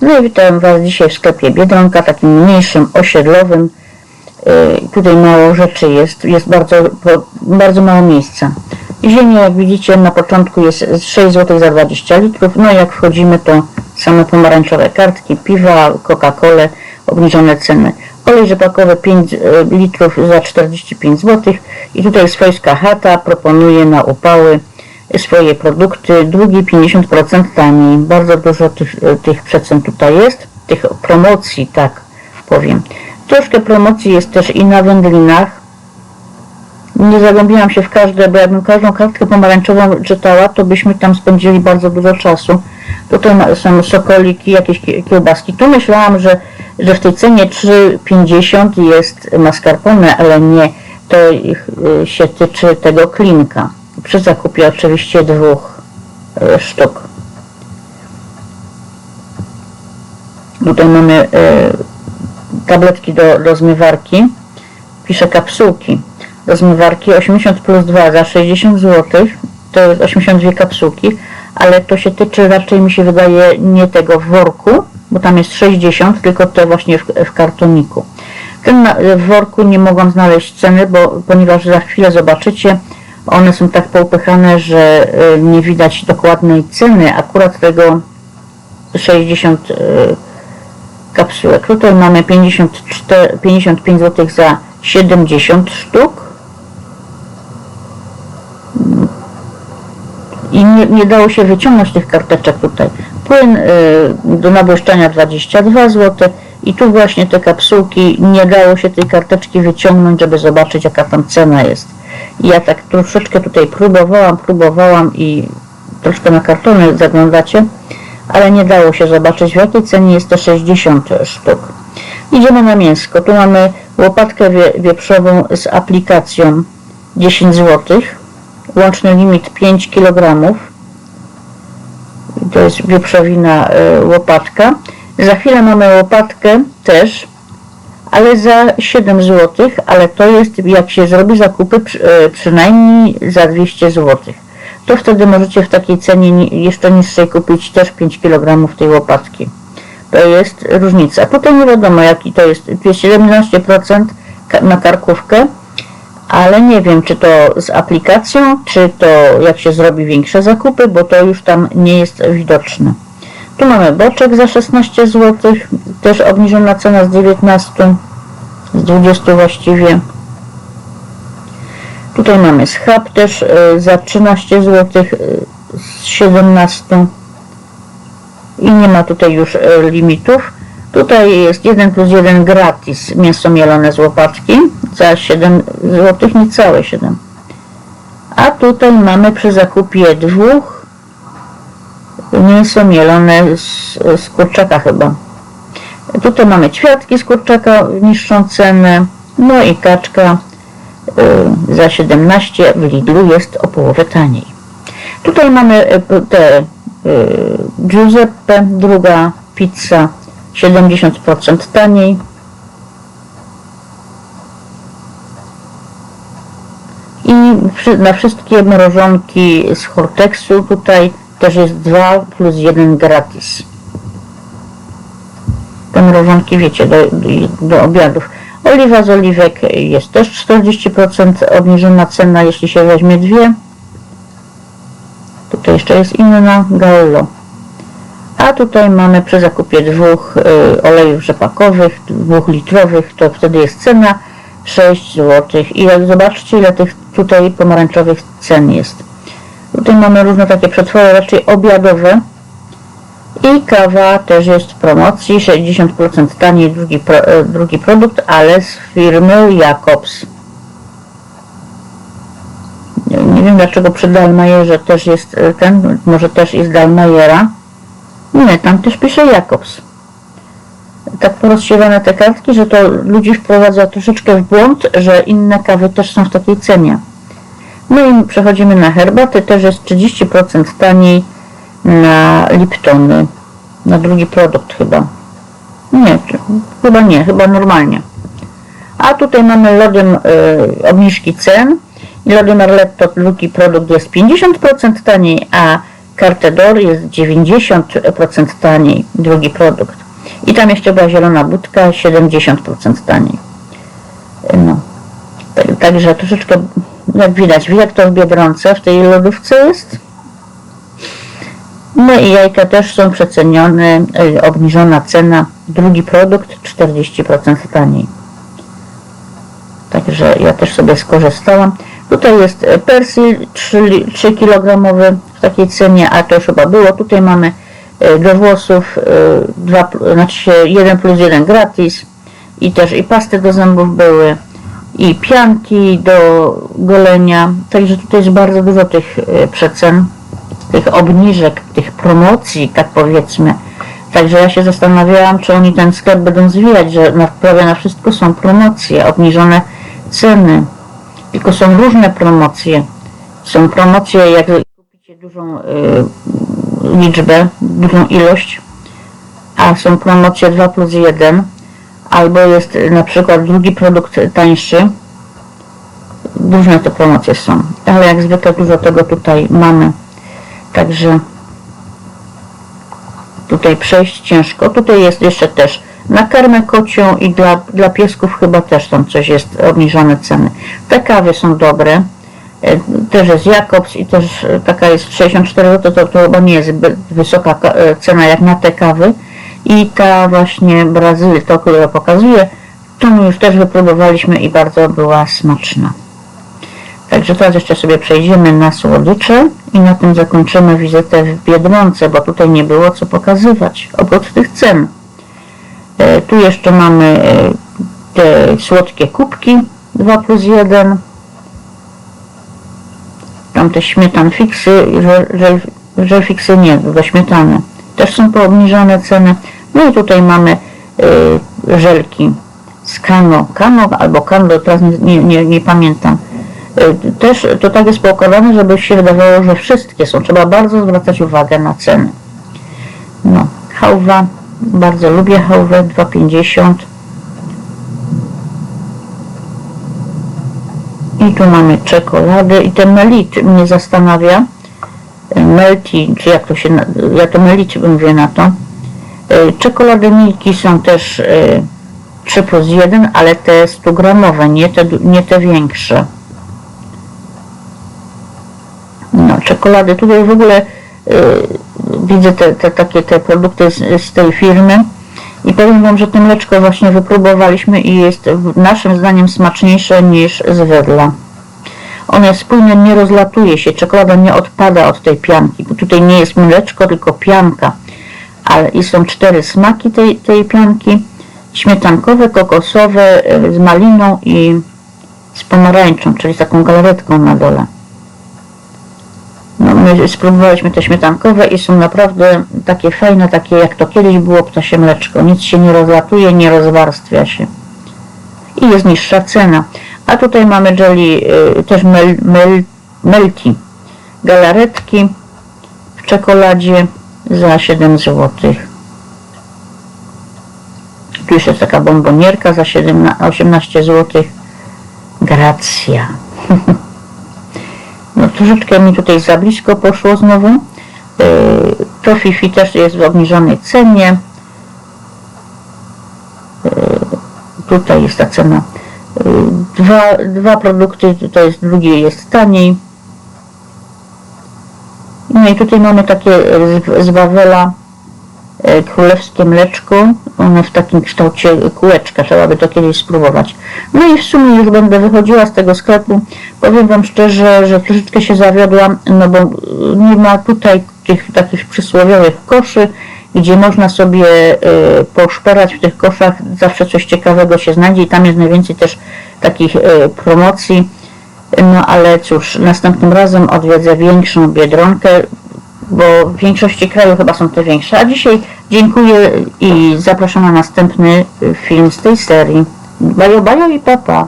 No i witam Was dzisiaj w sklepie Biedronka, takim mniejszym, osiedlowym. Yy, Tutaj mało rzeczy jest, jest bardzo, bardzo mało miejsca. Ziemia, jak widzicie, na początku jest 6 zł za 20 litrów, no i jak wchodzimy, to same pomarańczowe kartki, piwa, Coca-Colę, obniżone ceny. Olej rzepakowy 5 litrów za 45 zł i tutaj swojska chata proponuje na upały swoje produkty, drugi 50% taniej. Bardzo dużo tych, tych przecen tutaj jest, tych promocji, tak powiem. Troszkę promocji jest też i na wędlinach. Nie zagłębiłam się w każde, bo jakbym każdą kartkę pomarańczową czytała, to byśmy tam spędzili bardzo dużo czasu. Tutaj są sokoliki, jakieś kie- kiełbaski. Tu myślałam, że, że w tej cenie 3,50 jest mascarpone, ale nie. To y, się tyczy tego klinka. Przy zakupie oczywiście dwóch y, sztuk. Tutaj mamy y, tabletki do, do zmywarki. Piszę kapsułki do zmywarki 80 plus 2 za 60 zł. To jest 82 kapsułki, ale to się tyczy raczej mi się wydaje nie tego worku, bo tam jest 60, tylko te właśnie w, w kartoniku. W worku nie mogłam znaleźć ceny, bo ponieważ za chwilę zobaczycie, one są tak poupychane, że y, nie widać dokładnej ceny akurat tego 60 y, kapsułek. Tutaj mamy 54, 55 zł za 70 sztuk. I nie, nie dało się wyciągnąć tych karteczek tutaj. Płyn y, do nabłyszczania 22 zł i tu właśnie te kapsułki, nie dało się tej karteczki wyciągnąć, żeby zobaczyć jaka tam cena jest. Ja tak troszeczkę tutaj próbowałam, próbowałam i troszkę na kartony zaglądacie, ale nie dało się zobaczyć w jakiej cenie jest te 60 sztuk. Idziemy na mięsko. Tu mamy łopatkę wie, wieprzową z aplikacją 10 zł. Łączny limit 5 kg. To jest wieprzowina y, łopatka. Za chwilę mamy łopatkę też, ale za 7 zł, ale to jest jak się zrobi zakupy y, przynajmniej za 200 zł. To wtedy możecie w takiej cenie ni- jeszcze niższej kupić też 5 kg tej łopatki. To jest różnica. Tutaj nie wiadomo jaki to jest. Jest 17% ka- na karkówkę, ale nie wiem czy to z aplikacją, czy to jak się zrobi większe zakupy, bo to już tam nie jest widoczne. Tu mamy boczek za 16 zł, też obniżona cena z 19, z 20 właściwie. Tutaj mamy schab też y, za 13 zł, y, z 17 i nie ma tutaj już e, limitów. Tutaj jest 1 plus 1 gratis mięso mielone z łopatki za 7 zł, niecałe 7. A tutaj mamy przy zakupie dwóch mięso mielone z, z kurczaka chyba. Tutaj mamy ćwiartki z kurczaka w niższą cenę, no i kaczka y, za 17 w Lidlu jest o połowę taniej. Tutaj mamy y, te y, Giuseppe, druga pizza 70% taniej. I na wszystkie mrożonki z Hortexu tutaj też jest 2 plus 1 gratis. Te mrożonki wiecie, do, do, obiadów. Oliwa z oliwek jest też 40% obniżona cena, jeśli się weźmie dwie. Tutaj jeszcze jest inna Gallo. A tutaj mamy przy zakupie dwóch y, olejów rzepakowych, dwóch litrowych, to wtedy jest cena 6 zł. I jak zobaczcie ile tych tutaj pomarańczowych cen jest. Tutaj mamy różne takie przetwory, raczej obiadowe. I kawa też jest w promocji, 60% taniej drugi, pro, e, drugi produkt, ale z firmy Jacobs. Nie, wiem dlaczego przy Dalmajerze też jest e, ten, może też jest Dalmajera. Nie, tam też pisze Jacobs. Tak porozsiewane te kartki, że to ludzi wprowadza troszeczkę w błąd, że inne kawy też są w takiej cenie. No i przechodzimy na herbatę, też jest 30% taniej na Liptony, na drugi produkt chyba. Nie, chyba nie, chyba normalnie. A tutaj mamy lodem y, obniżki cen i lody Marletto drugi produkt jest 50% taniej, a kartę DOR jest 90% taniej, drugi produkt. I tam jeszcze była zielona budka, 70% taniej. No. Tak, także troszeczkę, jak widać, jak to w Biedronce, w tej lodówce jest. No i jajka też są przecenione, y, obniżona cena, drugi produkt 40% taniej. Także ja też sobie skorzystałam. Tutaj jest e, persil 3, li- 3 kg w takiej cenie, a to już chyba było. Tutaj mamy e, do włosów, e, dwa, pl- znaczy się 1 plus 1 gratis i też i pasty do zębów były i pianki do golenia. Także tutaj jest bardzo dużo tych e, przecen, tych obniżek, tych promocji, tak powiedzmy. Także ja się zastanawiałam, czy oni ten sklep będą zwijać, że na, prawie na wszystko są promocje, obniżone ceny. Tylko są różne promocje. Są promocje, jak kupicie dużą y, liczbę, dużą ilość, a są promocje 2 plus 1, albo jest na przykład drugi produkt tańszy. Różne te promocje są, ale jak zwykle dużo tego tutaj mamy. Także tutaj przejść ciężko. Tutaj jest jeszcze też na karmę kocią i dla, dla piesków chyba też tam coś jest obniżone ceny. Te kawy są dobre. E, Też jest Jakobs i też taka jest 64 zł, to, to chyba nie jest wysoka ka- e, cena jak na te kawy. I ta właśnie Brazylia, to którą pokazuję, tą już też wypróbowaliśmy i bardzo była smaczna. Także teraz jeszcze sobie przejdziemy na słodycze i na tym zakończymy wizytę w Biedronce, bo tutaj nie było co pokazywać oprócz tych cen. E, Tu jeszcze mamy e, te słodkie kubki 2 plus 1. Tam te śmietan fiksy, żel, żel fiksy nie, do śmietany. Też są poobniżone ceny. No i tutaj mamy e, żelki z kano, kano albo kando, teraz nie, nie, nie, pamiętam. E, Też to tak jest poukładane, żeby się wydawało, że wszystkie są. Trzeba bardzo zwracać uwagę na ceny. No, hałwa, bardzo lubię hałwę, 2,50. I tu mamy czekoladę i ten melit mnie zastanawia. Melty, czy jak to się, ja to melit mówię na to. E, Czekolady Milki są też e, 3 plus 1, ale te 100 gramowe, nie te, nie te większe. No, czekolady. Tutaj w ogóle y, widzę te, te takie te produkty z, z tej firmy i powiem Wam, że to mleczko właśnie wypróbowaliśmy i jest naszym zdaniem smaczniejsze niż z wedla. Ono jest spójne, nie rozlatuje się, czekolada nie odpada od tej pianki, bo tutaj nie jest mleczko, tylko pianka. Ale i są cztery smaki tej, tej pianki. Śmietankowe, kokosowe, y, z maliną i z pomarańczą, czyli z taką galaretką na dole. No, my spróbowaliśmy te śmietankowe i są naprawdę takie fajne, takie jak to kiedyś było ptasie mleczko. Nic się nie rozlatuje, nie rozwarstwia się. I jest niższa cena. A tutaj mamy jelly, y, też mel, mel, melty. Galaretki w czekoladzie za 7 zł. Tu jeszcze jest taka bombonierka za 17, 18 zł. Gracja. No troszeczkę mi tutaj za blisko poszło znowu. Yy, To Fifi też jest w obniżonej cenie. Yy, Tutaj jest ta cena. Yy, Dwa, dwa produkty, to jest drugi jest taniej. No i tutaj mamy takie z, z Wawela e, królewskie mleczko, one w takim kształcie kółeczka, trzeba by to kiedyś spróbować. No i w sumie już będę wychodziła z tego sklepu. Powiem Wam szczerze, że troszeczkę się zawiodłam, no bo nie ma tutaj tych takich przysłowiowych koszy, gdzie można sobie poszperać w tych koszach, zawsze coś ciekawego się znajdzie i tam jest najwięcej też takich promocji. No ale cóż, następnym razem odwiedzę większą Biedronkę, bo w większości kraju chyba są te większe. A dzisiaj dziękuję i zapraszam na następny film z tej serii. Bajo, bajo i papa.